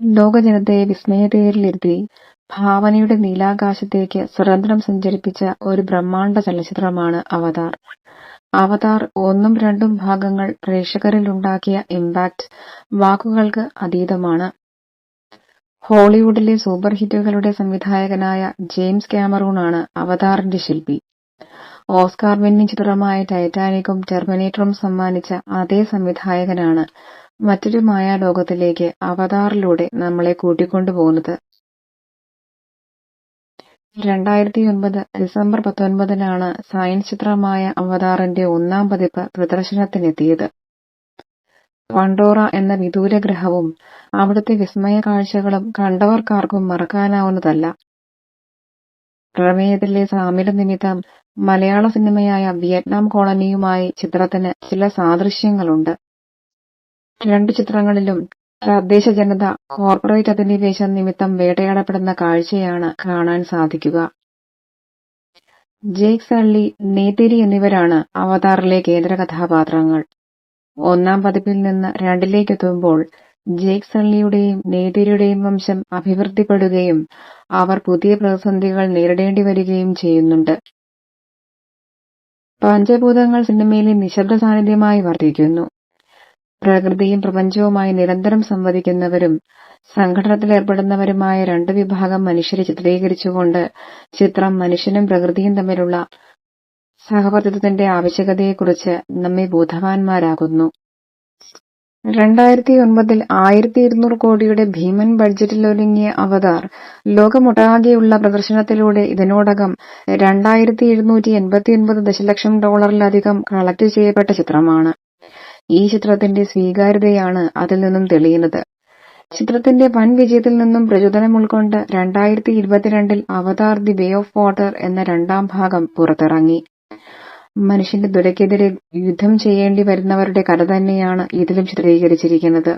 ലോകജനതയെ വിസ്മയതയിലിരുത്തി ഭാവനയുടെ നീലാകാശത്തേക്ക് സ്വതന്ത്രം സഞ്ചരിപ്പിച്ച ഒരു ബ്രഹ്മാണ്ഡ ചലച്ചിത്രമാണ് അവതാർ. അവതാർ ഒന്നും രണ്ടും ഭാഗങ്ങൾ പ്രേക്ഷകരിലുണ്ടാക്കിയ ഇമ്പാക്ട് വാക്കുകൾക്ക് അതീതമാണ്. ഹോളിവുഡിലെ സൂപ്പർ ഹിറ്റുകളുടെ സംവിധായകനായ ജെയിംസ് ക്യാമറൂണാണ് അവതാറിന്റെ ശില്പി. ഓസ്കാർ വിന്നിംഗ് ചിത്രമായ ടൈറ്റാനിക്കും ടെർമിനേറ്ററും സമ്മാനിച്ച അതേ സംവിധായകനാണ് മറ്റൊരു മായാലോകത്തിലേക്ക് അവതാറിലൂടെ നമ്മളെ കൂട്ടിക്കൊണ്ടുപോകുന്നത്. രണ്ടായിരത്തിയൊൻപത് ഡിസംബർ പത്തൊൻപതിനാണ് സയൻസ് ചിത്രമായ അവതാറിന്റെ ഒന്നാം പതിപ്പ് പ്രദർശനത്തിനെത്തിയത്. പണ്ടോറ എന്ന വിദൂര ഗ്രഹവും അവിടുത്തെ വിസ്മയ കാഴ്ചകളും കണ്ടവർക്കാർക്കും മറക്കാനാവുന്നതല്ല. പ്രമേയത്തിലെ സാമ്യത നിമിത്തം മലയാള സിനിമയായ വിയറ്റ്നാം കോളനിയുമായി ചിത്രത്തിന് ചില സാദൃശ്യങ്ങളുണ്ട്. രണ്ടു ചിത്രങ്ങളിലും തദ്ദേശ ജനത കോർപ്പറേറ്റ് അധിനിവേശം നിമിത്തം വേട്ടയാടപ്പെടുന്ന കാഴ്ചയാണ് കാണാൻ സാധിക്കുക. ജേക്ക് സള്ളി, നേതിരി എന്നിവരാണ് അവതാറിലെ കേന്ദ്ര കഥാപാത്രങ്ങൾ ഒന്നാം പതിപ്പിൽ നിന്ന് രണ്ടിലേക്കെത്തുമ്പോൾ ജേക്ക് സള്ളിയുടെയും നേതിരിയുടെയും വംശം അഭിവൃദ്ധിപ്പെടുകയും അവർ പുതിയ പ്രതിസന്ധികൾ നേരിടേണ്ടി വരികയും ചെയ്യുന്നുണ്ട്. പഞ്ചഭൂതങ്ങൾ സിനിമയിലെ നിശബ്ദ സാന്നിധ്യമായി വർത്തിക്കുന്നു. പ്രകൃതിയും പ്രപഞ്ചവുമായി നിരന്തരം സംവദിക്കുന്നവരും സംഘട്ടനത്തിലേർപ്പെടുന്നവരുമായ രണ്ടു വിഭാഗം മനുഷ്യരെ ചിത്രീകരിച്ചുകൊണ്ട് ചിത്രം മനുഷ്യനും പ്രകൃതിയും തമ്മിലുള്ള സഹവർത്തിത്വത്തിന്റെ ആവശ്യകതയെക്കുറിച്ച് നമ്മെ ബോധവാന്മാരാക്കുന്നു. രണ്ടായിരത്തിയൊൻപതിൽ ആയിരത്തിയിരുന്നൂറ് കോടിയുടെ ഭീമൻ ബഡ്ജറ്റിൽ ഒരുങ്ങിയ അവതാർ ലോകമൊട്ടാകെയുള്ള പ്രദർശനത്തിലൂടെ ഇതിനോടകം രണ്ടായിരത്തിയെഴുന്നൂറ്റി എൺപത്തിയൊൻപത് ദശലക്ഷം ഡോളറിലധികം കളക്ട് ചെയ്യപ്പെട്ട ചിത്രമാണ്. ഈ ചിത്രത്തിന്റെ സ്വീകാര്യതയാണ് അതിൽ നിന്നും തെളിയുന്നത്. ചിത്രത്തിന്റെ വൻ വിജയത്തിൽ നിന്നും പ്രചോദനം ഉൾക്കൊണ്ട് രണ്ടായിരത്തി ഇരുപത്തിരണ്ടിൽ Avatar the way of water എന്ന രണ്ടാം ഭാഗം പുറത്തിറങ്ങി. മനുഷ്യന്റെ ദുരക്കെതിരെ യുദ്ധം ചെയ്യേണ്ടി വരുന്നവരുടെ കഥ തന്നെയാണ് ഇതിലും ചിത്രീകരിച്ചിരിക്കുന്നത്.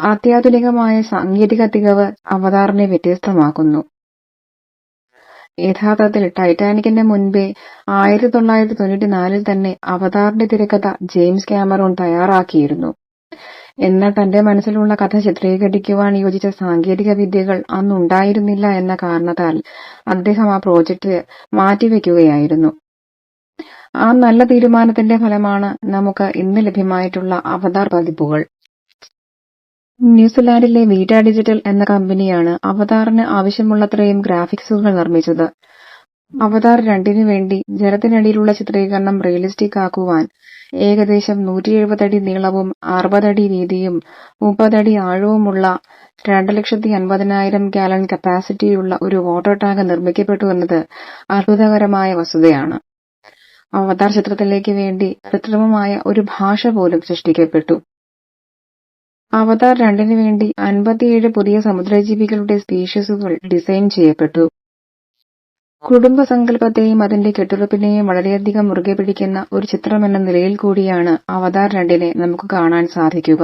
അത്യാധുനികമായ സാങ്കേതിക തികവ് അവതാറിനെ വ്യത്യസ്തമാക്കുന്നു. യഥാർത്ഥത്തിൽ ടൈറ്റാനിക്കിന്റെ മുൻപേ ആയിരത്തി തൊള്ളായിരത്തി തൊണ്ണൂറ്റിനാലിൽ തന്നെ അവതാറിന്റെ തിരക്കഥ ജെയിംസ് ക്യാമറോൺ തയ്യാറാക്കിയിരുന്നു. എന്നാൽ തന്റെ മനസ്സിലുള്ള കഥ ചിത്രീകരിക്കുവാൻ യോജിച്ച സാങ്കേതിക വിദ്യകൾ അന്നുണ്ടായിരുന്നില്ല എന്ന കാരണത്താൽ അദ്ദേഹം ആ പ്രോജക്ട് മാറ്റിവെക്കുകയായിരുന്നു. ആ നല്ല തീരുമാനത്തിന്റെ ഫലമാണ് നമുക്ക് ഇന്ന് ലഭ്യമായിട്ടുള്ള അവതാർ പതിപ്പുകൾ. ന്യൂസിലാൻഡിലെ വീറ്റ ഡിജിറ്റൽ എന്ന കമ്പനിയാണ് അവതാറിന് ആവശ്യമുള്ളത്രയും ഗ്രാഫിക്സുകൾ നിർമ്മിച്ചത്. അവതാർ രണ്ടിനു വേണ്ടി ജലത്തിനടിയിലുള്ള ചിത്രീകരണം റിയലിസ്റ്റിക് ആക്കുവാൻ ഏകദേശം നൂറ്റി എഴുപതടി നീളവും അറുപതടി വീതിയും മുപ്പതടി ആഴവുമുള്ള രണ്ട് ലക്ഷത്തി അൻപതിനായിരം ഗാലൺ കപ്പാസിറ്റിയുള്ള ഒരു വാട്ടർ ടാങ്ക് നിർമ്മിക്കപ്പെട്ടു എന്നത് അത്ഭുതകരമായ വസ്തുതയാണ്. അവതാർ ചിത്രത്തിലേക്ക് വേണ്ടി കൃത്രിമമായ ഒരു ഭാഷ പോലും സൃഷ്ടിക്കപ്പെട്ടു. അവതാർ രണ്ടിനു വേണ്ടി അൻപത്തിയേഴ് പുതിയ സമുദ്രജീവികളുടെ സ്പീഷീസുകൾ ഡിസൈൻ ചെയ്യപ്പെട്ടു. കുടുംബസങ്കല്പത്തെയും അതിന്റെ കെട്ടുറപ്പിനെയും വളരെയധികം മുറുകെ പിടിക്കുന്ന ഒരു ചിത്രമെന്ന നിലയിൽ കൂടിയാണ് അവതാർ രണ്ടിനെ നമുക്ക് കാണാൻ സാധിക്കുക.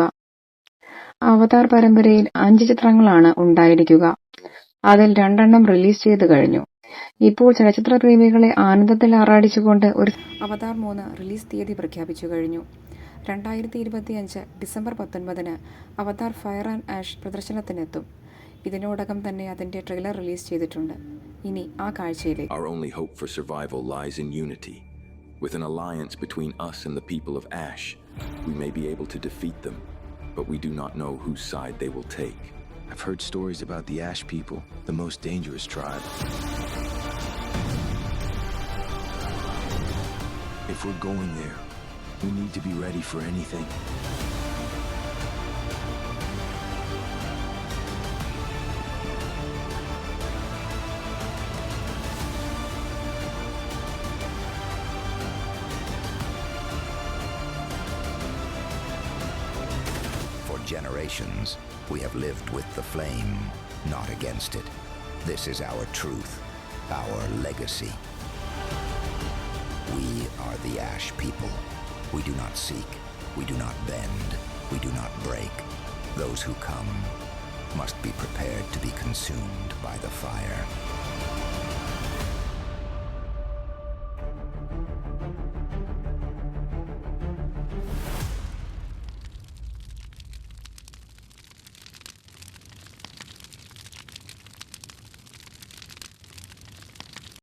അവതാർ പരമ്പരയിൽ അഞ്ച് ചിത്രങ്ങളാണ് ഉണ്ടായിരിക്കുക. അതിൽ രണ്ടെണ്ണം റിലീസ് ചെയ്തു കഴിഞ്ഞു. ഇപ്പോൾ ചലച്ചിത്ര പ്രേമികളെ ആനന്ദത്തിൽ ആറാടിച്ചുകൊണ്ട് ഒരു അവതാർ മൂന്ന് റിലീസ് തീയതി പ്രഖ്യാപിച്ചു കഴിഞ്ഞു. രണ്ടായിരത്തിയിരുപത്തിയഞ്ച് ഡിസംബർ പത്തൊൻപതിന് അവതാർ ഫയർ ആൻഡ് ആഷ് പ്രദർശനത്തിനെത്തും. ഇതിനോടകം തന്നെ അതിന്റെ ട്രെയിലർ റിലീസ് ചെയ്തിട്ടുണ്ട്. ഇനി ആ കാഴ്ചയിലേക്ക്. Our only hope for survival lies in unity. With an alliance between us and the people of Ash, we may be able to defeat them, but we do not know whose side they will take. I've heard stories about the Ash people, the most dangerous tribe. If we're going there, we need to be ready for anything. For generations, we have lived with the flame, not against it. This is our truth, our legacy. We are the Ash people. We do not seek, we do not bend, we do not break. Those who come must be prepared to be consumed by the fire.